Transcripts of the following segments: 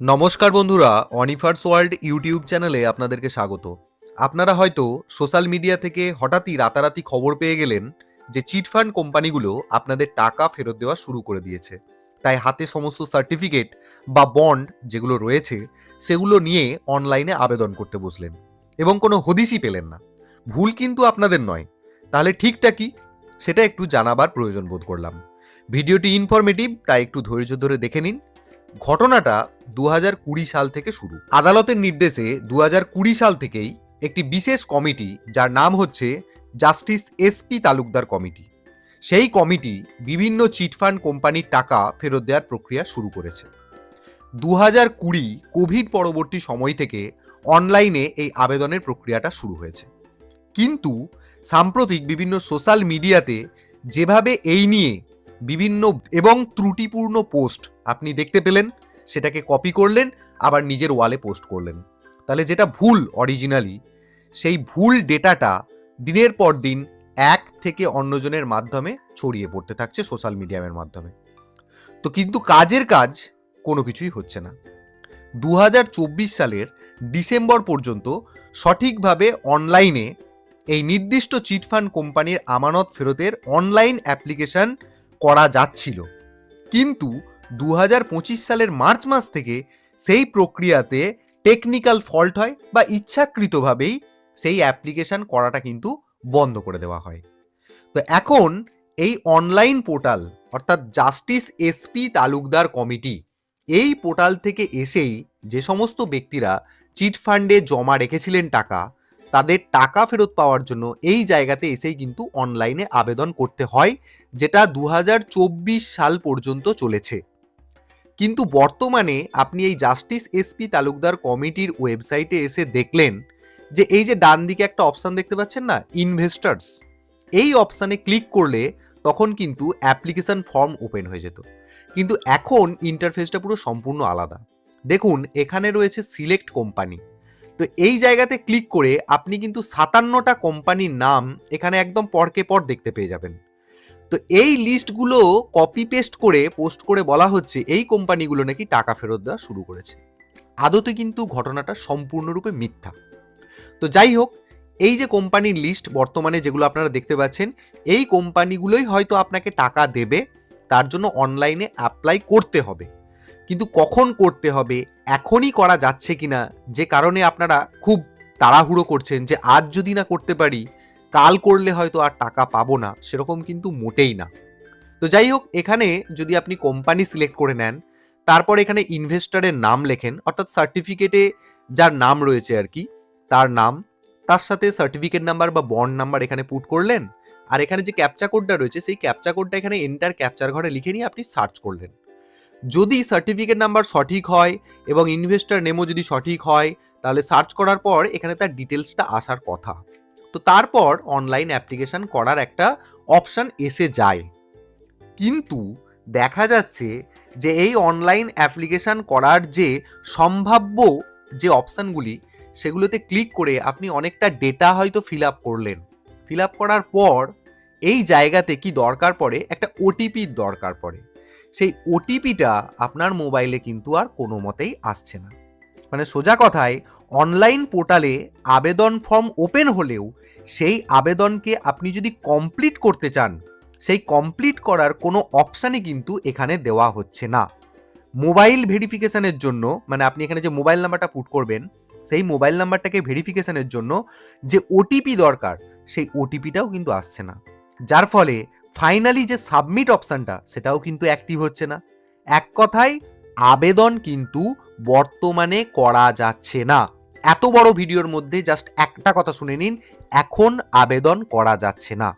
নমস্কার বন্ধুরা অনিফার্স world YouTube চ্যানেলে আপনাদেরকে স্বাগত। আপনারা হয়তো সোশ্যাল মিডিয়া থেকে হঠাৎই রাতারাতি খবর পেয়ে গেলেন যে চিটফান্ড কোম্পানিগুলো আপনাদের টাকা ফেরত দেওয়া শুরু করে দিয়েছে। তাই হাতে সমস্ত সার্টিফিকেট বা বন্ড যেগুলো রয়েছে, সেগুলো নিয়ে অনলাইনে আবেদন করতে বসলেন এবং কোনো হদিশই পেলেন না। ভুল কিন্তু আপনাদের নয়। তাহলে ঠিকটা কি? সেটা একটু জানাবার প্রয়োজন বোধ করলাম। ভিডিওটি ইনফরমেটিভ তাই একটু ধৈর্য ধরে দেখে নিন। ঘটনাটা দু সাল থেকে শুরু। আদালতের নির্দেশে দু সাল থেকেই একটি বিশেষ কমিটি, যার নাম হচ্ছে জাস্টিস এসপি তালুকদার কমিটি। সেই কমিটি বিভিন্ন চিটফান্ড কোম্পানির টাকা ফেরত দেওয়ার প্রক্রিয়া শুরু করেছে। দু হাজার কুড়ি কোভিড পরবর্তী সময় থেকে অনলাইনে এই আবেদনের প্রক্রিয়াটা শুরু হয়েছে। কিন্তু সাম্প্রতিক বিভিন্ন সোশ্যাল মিডিয়াতে যেভাবে এই নিয়ে বিভিন্ন এবং ত্রুটিপূর্ণ পোস্ট আপনি দেখতে পেলেন, সেটাকে কপি করলেন, আবার নিজের ওয়ালে পোস্ট করলেন। তাহলে যেটা ভুল অরিজিনালি সেই ভুল ডেটাটা দিনের পর দিন এক থেকে অন্যজনের মাধ্যমে ছড়িয়ে পড়তে থাকছে সোশ্যাল মিডিয়ামের মাধ্যমে। তো কিন্তু কাজের কাজ কোনো কিছুই হচ্ছে না। দু হাজার চব্বিশ সালের ডিসেম্বর পর্যন্ত সঠিকভাবে অনলাইনে এই নির্দিষ্ট চিটফান্ড কোম্পানির আমানত ফেরতের অনলাইন অ্যাপ্লিকেশন করা যাচ্ছিল। কিন্তু দু হাজার পঁচিশ সালের মার্চ মাস থেকে সেই প্রক্রিয়াতে টেকনিক্যাল ফল্ট হয় বা ইচ্ছাকৃতভাবেই সেই অ্যাপ্লিকেশন করাটা কিন্তু বন্ধ করে দেওয়া হয়। তো এখন এই অনলাইন পোর্টাল অর্থাৎ জাস্টিস এসপি তালুকদার কমিটি এই পোর্টাল থেকে এসেই যে সমস্ত ব্যক্তিরা চিট ফান্ডে জমা রেখেছিলেন টাকা, তাদের টাকা ফেরত পাওয়ার জন্য এই জায়গাতে এসেই কিন্তু অনলাইনে আবেদন করতে হয় যেটা দু হাজার চব্বিশ সাল পর্যন্ত চলেছে। কিন্তু বর্তমানে আপনি এই জাস্টিস এসপি তালুকদার কমিটির ওয়েবসাইটে এসে দেখলেন যে এই যে ডান দিকে একটা অপশান দেখতে পাচ্ছেন না ইনভেস্টার্স এই অপশানে ক্লিক করলে তখন কিন্তু অ্যাপ্লিকেশন ফর্ম ওপেন হয়ে যেত। কিন্তু এখন ইন্টারফেসটা পুরো সম্পূর্ণ আলাদা। দেখুন, এখানে রয়েছে সিলেক্ট কোম্পানি তো এই জায়গাতে ক্লিক করে আপনি কিন্তু সাতান্নটা কোম্পানির নাম এখানে একদম পরকে পর দেখতে পেয়ে যাবেন। তো এই লিস্টগুলো কপি পেস্ট করে পোস্ট করে বলা হচ্ছে, এই কোম্পানিগুলো নাকি টাকা ফেরত দেওয়া শুরু করেছে। আদতে কিন্তু ঘটনাটা সম্পূর্ণরূপে মিথ্যা। তো যাই হোক, এই যে কোম্পানির লিস্ট বর্তমানে যেগুলো আপনারা দেখতে পাচ্ছেন, এই কোম্পানিগুলোই হয়তো আপনাকে টাকা দেবে, তার জন্য অনলাইনে অ্যাপ্লাই করতে হবে। কিন্তু কখন করতে হবে, এখনই করা যাচ্ছে কিনা, যে কারণে আপনারা খুব তাড়াহুড়ো করছেন যে আজ যদি না করতে পারি কাল করলে হয়তো আর টাকা পাবো না, সেরকম কিন্তু মোটেই না। তো যাই হোক, এখানে যদি আপনি কোম্পানি সিলেক্ট করে নেন, তারপর এখানে ইনভেস্টারের নাম লেখেন, অর্থাৎ সার্টিফিকেটে যার নাম রয়েছে আর কি, তার নাম, তার সাথে সার্টিফিকেট নাম্বার বা বন্ড নাম্বার এখানে পুট করলেন, আর এখানে যে ক্যাপচা কোডটা রয়েছে, সেই ক্যাপচা কোডটা এখানে এন্টার ক্যাপচার ঘরে লিখে নিয়ে আপনি সার্চ করলেন। যদি সার্টিফিকেট নাম্বার সঠিক হয় এবং ইনভেস্টার নেমও যদি সঠিক হয়, তাহলে সার্চ করার পর এখানে তার ডিটেলসটা আসার কথা। তো তারপর অনলাইন অ্যাপ্লিকেশন করার একটা অপশান এসে যায়। কিন্তু দেখা যাচ্ছে যে এই অনলাইন অ্যাপ্লিকেশন করার যে সম্ভাব্য যে অপশানগুলি সেগুলোতে ক্লিক করে আপনি অনেকটা ডেটা হয়তো ফিল আপ করলেন। ফিল আপ করার পর এই জায়গাতে কি দরকার পড়ে? একটা ওটিপির দরকার পড়ে। সেই ওটিপিটা আপনার মোবাইলে কিন্তু আর কোনো মতেই আসছে না। মানে সোজা কথায় অনলাইন পোর্টালে আবেদন ফর্ম ওপেন হলেও সেই আবেদনকে আপনি যদি কমপ্লিট করতে চান, সেই কমপ্লিট করার কোনো অপশানই কিন্তু এখানে দেওয়া হচ্ছে না। মোবাইল ভেরিফিকেশানের জন্য মানে আপনি এখানে যে মোবাইল নাম্বারটা পুট করবেন, সেই মোবাইল নাম্বারটাকে ভেরিফিকেশানের জন্য যে ওটিপি দরকার, সেই ওটিপিটাও কিন্তু আসছে না। যার ফলে ফাইনালি যে সাবমিট অপশানটা সেটাও কিন্তু অ্যাক্টিভ হচ্ছে না। এক কথায় আবেদন কিন্তু বর্তমানে করা যাচ্ছে না। এত বড় ভিডিওর মধ্যে জাস্ট একটা কথা শুনে নিন, এখন আবেদন করা যাচ্ছে না।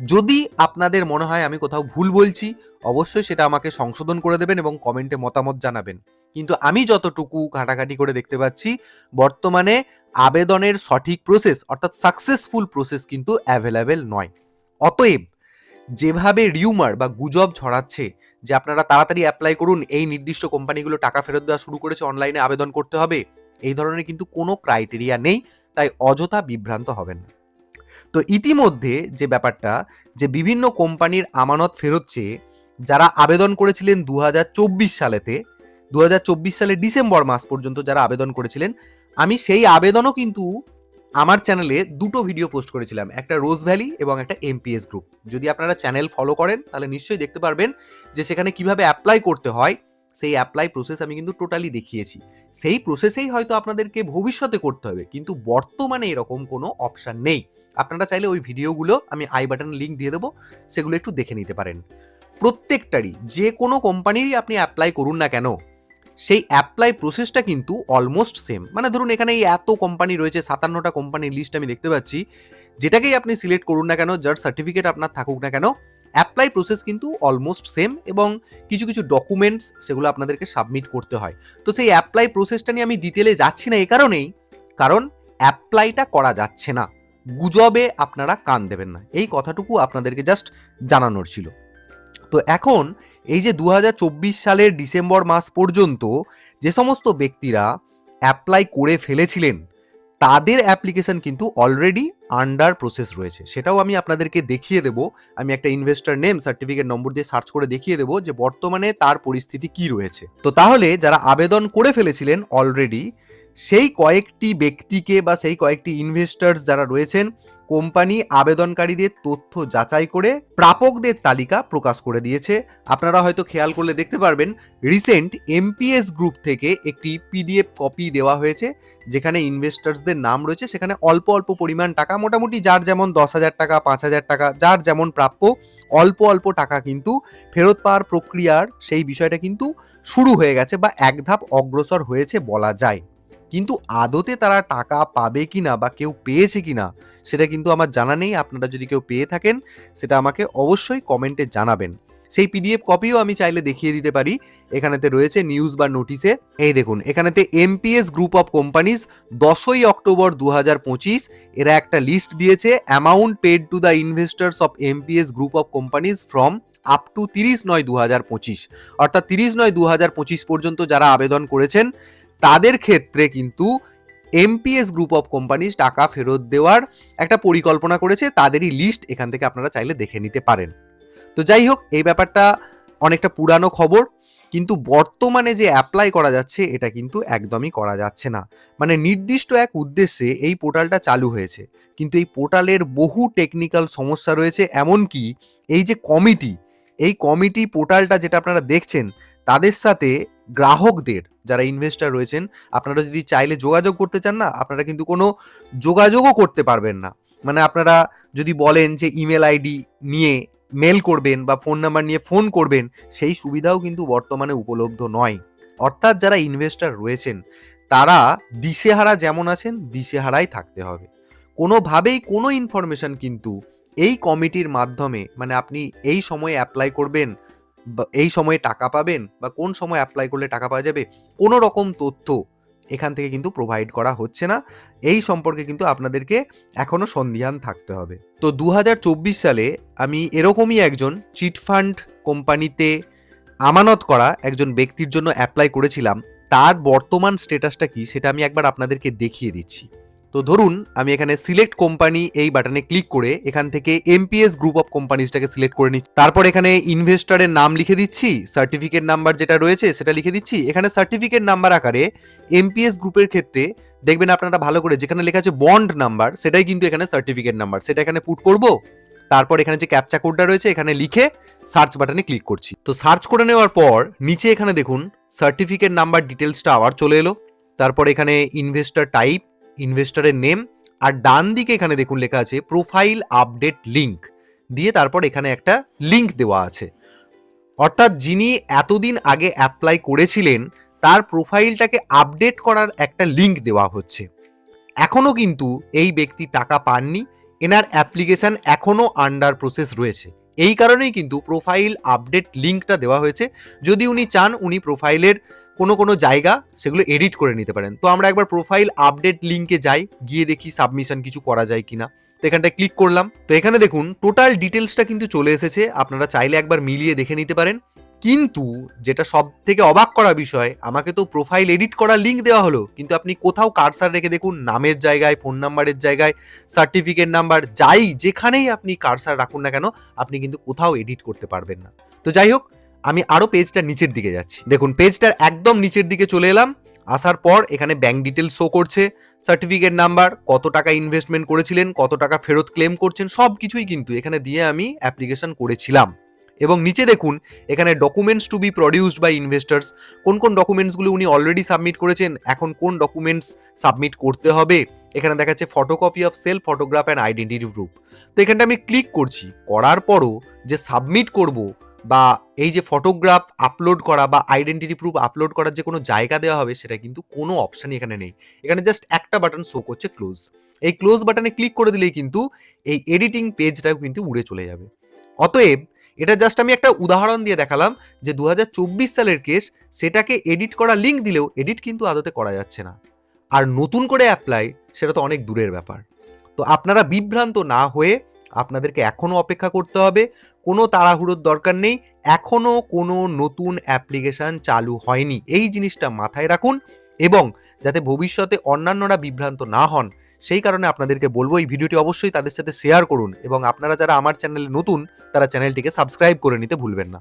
যদি আপনাদের মনে হয় আমি কোথাও ভুল বলছি, অবশ্যই সেটা আমাকে সংশোধন করে দেবেন এবং কমেন্টে মতামত জানাবেন। কিন্তু আমি যতটুকু ঘাটাঘাটি করে দেখতে পাচ্ছি, বর্তমানে আবেদনের সঠিক প্রসেস অর্থাৎ সাকসেসফুল প্রসেস কিন্তু অ্যাভেলেবেল নয়। অতএব, যেভাবে রিউমার বা গুজব ছড়াচ্ছে যে আপনারা তাড়াতাড়ি অ্যাপ্লাই করুন, এই নির্দিষ্ট কোম্পানিগুলো টাকা ফেরত দেওয়া শুরু করেছে অনলাইনে আবেদন করতে হবে। এই ধরনের কিন্তু কোনো ক্রাইটেরিয়া নেই, তাই অযথা বিভ্রান্ত হবেন তো ইতিমধ্যে যে ব্যাপারটা, যে বিভিন্ন কোম্পানির আমানত ফেরত চেয়ে যারা আবেদন করেছিলেন দু হাজার চব্বিশ সালেতে দু সালের ডিসেম্বর মাস পর্যন্ত যারা আবেদন করেছিলেন, আমি সেই আবেদনও কিন্তু আমার চ্যানেলে দুটো ভিডিও পোস্ট করেছিলাম, একটা রোজ ভ্যালি এবং একটা এমপিএস গ্রুপ যদি আপনারা চ্যানেল ফলো করেন, তাহলে নিশ্চয়ই দেখতে পারবেন যে সেখানে কীভাবে অ্যাপ্লাই করতে হয়, সেই অ্যাপ্লাই প্রসেস আমি কিন্তু টোটালি দেখিয়েছি। সেই প্রসেসেই হয়তো আপনাদেরকে ভবিষ্যতে করতে হবে, কিন্তু বর্তমানে এরকম কোনো অপশান নেই। আপনারা চাইলে ওই ভিডিওগুলো আমি আই বাটন লিঙ্ক দিয়ে দেবো, সেগুলো একটু দেখে নিতে পারেন। প্রত্যেকটারই, যে কোনো কোম্পানিরই আপনি অ্যাপ্লাই করুন না কেন সেই অ্যাপ্লাই প্রসেসটা কিন্তু অলমোস্ট সেম মানে ধরুন, এখানে এই এত কোম্পানি রয়েছে, সাতান্নটা কোম্পানির লিস্ট আমি দেখতে পাচ্ছি, যেটাকেই আপনি সিলেক্ট করুন না কেন, যার সার্টিফিকেট আপনার থাকুক না কেন অ্যাপ্লাই প্রসেস কিন্তু অলমোস্ট সেম এবং কিছু কিছু ডকুমেন্টস সেগুলো আপনাদেরকে সাবমিট করতে হয়। তো সেই অ্যাপ্লাই প্রসেসটা নিয়ে আমি ডিটেলে যাচ্ছি না এই কারণেই, কারণ অ্যাপ্লাইটা করা যাচ্ছে না। গুজবে আপনারা কান দেবেন না। এই কথাটুকু আপনাদেরকে জাস্ট জানানোর ছিল। তো এখন এই যে দু হাজার চব্বিশ সালের ডিসেম্বর মাস পর্যন্ত যে সমস্ত ব্যক্তিরা অ্যাপ্লাই করে ফেলেছিলেন, তাদের অ্যাপ্লিকেশন কিন্তু অলরেডি আন্ডার প্রসেস রয়েছে। সেটাও আমি আপনাদেরকে দেখিয়ে দেবো। আমি একটা ইনভেস্টার নেম সার্টিফিকেট নম্বর দিয়ে সার্চ করে দেখিয়ে দেবো যে বর্তমানে তার পরিস্থিতি কি রয়েছে। তো তাহলে যারা আবেদন করে ফেলেছিলেন অলরেডি সেই কয়েকটি ব্যক্তিকে বা সেই কয়েকটি ইনভেস্টার্স যারা রয়েছেন কোম্পানি আবেদনকারীদের তথ্য যাচাই করে প্রাপকদের তালিকা প্রকাশ করে দিয়েছে। আপনারা হয়তো খেয়াল করলে দেখতে পারবেন রিসেন্ট এমপিএস গ্রুপ থেকে একটি পিডিএফ কপি দেওয়া হয়েছে, যেখানে ইনভেস্টার্সদের নাম রয়েছে। সেখানে অল্প অল্প পরিমাণ টাকা, মোটামুটি যার যেমন দশ হাজার টাকা, পাঁচ হাজার টাকা, যার যেমন প্রাপ্য, অল্প অল্প টাকা কিন্তু ফেরত পাওয়ার প্রক্রিয়ার সেই বিষয়টা কিন্তু শুরু হয়ে গেছে বা এক ধাপ অগ্রসর হয়েছে বলা যায়। কিন্তু আদতে তারা টাকা পাবে কিনা বা কেউ পেয়েছে কিনা সেটা কিন্তু আমার জানা নেই, আপনারা যদি কেউ পেয়ে থাকেন সেটা আমাকে অবশ্যই কমেন্টে জানাবেন। সেই পিডিএফ কপিও আমি চাইলে দেখিয়ে দিতে পারি। এখানেতে রয়েছে নিউজ বা নোটিশে এই দেখুন, এখানেতে এমপিএস গ্রুপ অফ কোম্পানিজ দশই অক্টোবর দু হাজার পঁচিশ, এরা একটা লিস্ট দিয়েছে amount paid to the investors of MPS group of companies from up to তিরিশ নয় দু অর্থাৎ তিরিশ নয় দু পর্যন্ত যারা আবেদন করেছেন, তাদের ক্ষেত্রে কিন্তু এমপিএস গ্রুপ অফ কোম্পানিজ টাকা ফেরত দেওয়ার একটা পরিকল্পনা করেছে, তাদেরই লিস্ট এখান থেকে আপনারা চাইলে দেখে নিতে পারেন। তো যাই হোক, এই ব্যাপারটা অনেকটা পুরানো খবর, কিন্তু বর্তমানে যে অ্যাপ্লাই করা যাচ্ছে, এটা কিন্তু একদমই করা যাচ্ছে না। মানে নির্দিষ্ট এক উদ্দেশ্যে এই পোর্টালটা চালু হয়েছে, কিন্তু এই পোর্টালের বহু টেকনিক্যাল সমস্যা রয়েছে, এমনকি এই যে কমিটি এই কমিটি পোর্টালটা যেটা আপনারা দেখছেন, তাদের সাথে গ্রাহকদের যারা ইনভেস্টার রয়েছেন, আপনারা যদি চাইলে যোগাযোগ করতে চান না, আপনারা কিন্তু কোনো যোগাযোগও করতে পারবেন না। মানে আপনারা যদি বলেন যে ইমেল আইডি নিয়ে মেল করবেন বা ফোন নাম্বার নিয়ে ফোন করবেন, সেই সুবিধাও কিন্তু বর্তমানে উপলব্ধ নয়। অর্থাৎ যারা ইনভেস্টার রয়েছেন, তারা দিশেহারা যেমন আছেন, দিশেহারাই থাকতে হবে। কোনোভাবেই কোনো ইনফরমেশন কিন্তু এই কমিটির মাধ্যমে মানে আপনি এই সময়ে অ্যাপ্লাই করবেন এই সময়ে টাকা পাবেন বা কোন সময় অ্যাপ্লাই করলে টাকা পাওয়া যাবে, কোনো রকম তথ্য এখান থেকে কিন্তু প্রোভাইড করা হচ্ছে না। এই সম্পর্কে কিন্তু আপনাদেরকে এখনও সন্ধিহান থাকতে হবে। তো দু হাজার চব্বিশ সালে আমি এরকমই একজন চিটফান্ড কোম্পানিতে আমানত করা একজন ব্যক্তির জন্য অ্যাপ্লাই করেছিলাম। তার বর্তমান স্টেটাসটা কি সেটা আমি একবার আপনাদেরকে দেখিয়ে দিচ্ছি। তো ধরুন, আমি এখানে সিলেক্ট কোম্পানি এই বাটনে ক্লিক করে এখান থেকে এমপিএস গ্রুপ অফ কোম্পানিজটাকে সিলেক্ট করে নিচ্ছি। তারপর এখানে ইনভেস্টরের নাম লিখে দিচ্ছি সার্টিফিকেট নাম্বার যেটা রয়েছে সেটা লিখে দিচ্ছি। এখানে সার্টিফিকেট নাম্বার আকারে এমপিএস গ্রুপের ক্ষেত্রে দেখবেন আপনারা ভালো করে যেখানে লেখা আছে বন্ড নাম্বার সেটাই কিন্তু এখানে সার্টিফিকেট নাম্বার সেটা এখানে পুট করব। তারপর এখানে যে ক্যাপচা কোডটা রয়েছে, এখানে লিখে সার্চ বাটনে ক্লিক করছি। তো সার্চ করে নেওয়ার পর নিচে এখানে দেখুন সার্টিফিকেট নাম্বার ডিটেলসটা আবার চলে এলো। তারপর এখানে ইনভেস্টর টাইপ ইনভেস্টরের নেম আর ডান দিকে এখানে দেখুন লেখা আছে প্রোফাইল আপডেট লিংক দিয়ে তারপর এখানে একটা লিংক দেওয়া আছে। অর্থাৎ যিনি এতদিন আগে অ্যাপ্লাই করেছিলেন, তার প্রোফাইলটাকে আপডেট করার একটা লিংক দেওয়া হচ্ছে। এখনও কিন্তু এই ব্যক্তি টাকা পাননি, এনার অ্যাপ্লিকেশন এখনও আন্ডার প্রসেস রয়েছে। এই কারণেই কিন্তু প্রোফাইল আপডেট লিঙ্কটা দেওয়া হয়েছে। যদি উনি চান, উনি প্রোফাইলের কোনো কোনো জায়গা সেগুলো এডিট করে নিতে পারেন। তো আমরা একবার প্রোফাইল আপডেট লিঙ্কে যাই, গিয়ে দেখি সাবমিশন কিছু করা যায় কিনা। তো এখানটায় ক্লিক করলাম। তো এখানে দেখুন টোটাল ডিটেলসটা কিন্তু চলে এসেছে। আপনারা চাইলে একবার মিলিয়ে দেখে নিতে পারেন। কিন্তু যেটা সব থেকে অবাক করা বিষয়, আমাকে তো প্রোফাইল এডিট করার লিঙ্ক দেওয়া হলো। কিন্তু আপনি কোথাও কারসার রেখে দেখুন, নামের জায়গায় ফোন নাম্বারের জায়গায় সার্টিফিকেট নাম্বার যাই যেখানেই আপনি কারসার রাখুন না কেন, আপনি কিন্তু কোথাও এডিট করতে পারবেন না। তো যাই হোক আমি আরও পেজটার নিচের দিকে যাচ্ছি। দেখুন পেজটার একদম নিচের দিকে চলে এলাম। আসার পর এখানে ব্যাংক ডিটেল শো করছে সার্টিফিকেট নাম্বার কত টাকা ইনভেস্টমেন্ট করেছিলেন, কত টাকা ফেরত ক্লেম করছেন সব কিছুই কিন্তু এখানে দিয়ে আমি অ্যাপ্লিকেশন করেছিলাম। এবং নিচে দেখুন, এখানে documents to be produced by investors কোন কোন ডকুমেন্টসগুলো উনি অলরেডি সাবমিট করেছেন, এখন কোন ডকুমেন্টস সাবমিট করতে হবে? এখানে দেখাচ্ছে photocopy of self photograph and identity proof তো এখানটা আমি ক্লিক করছি, করার পরও যে সাবমিট করব বা এই যে ফটোগ্রাফ আপলোড করা বা আইডেন্টিটি প্রুফ আপলোড করার যে কোনো জায়গা দেওয়া হবে, সেটা কিন্তু কোনো অপশানই এখানে নেই। এখানে জাস্ট একটা বাটন শো করছে ক্লোজ এই ক্লোজ বাটনে ক্লিক করে দিলেই কিন্তু এই এডিটিং পেজটাও কিন্তু উড়ে চলে যাবে। অতএব এটা জাস্ট আমি একটা উদাহরণ দিয়ে দেখালাম যে দু হাজার চব্বিশ সালের কেস সেটাকে এডিট করা লিঙ্ক দিলেও এডিট কিন্তু আদতে করা যাচ্ছে না। আর নতুন করে অ্যাপ্লাই সেটা তো অনেক দূরের ব্যাপার। তো আপনারা বিভ্রান্ত না হয়ে আপনাদেরকে এখনও অপেক্ষা করতে হবে। কোনো তাড়াহুড়োর দরকার নেই। এখনও কোনো নতুন অ্যাপ্লিকেশান চালু হয়নি। এই জিনিসটা মাথায় রাখুন এবং যাতে ভবিষ্যতে অন্যান্যরা বিভ্রান্ত না হন, সেই কারণে আপনাদেরকে বলব এই ভিডিওটি অবশ্যই তাদের সাথে শেয়ার করুন এবং আপনারা যারা আমার চ্যানেলে নতুন, তারা চ্যানেলটিকে সাবস্ক্রাইব করে নিতে ভুলবেন না।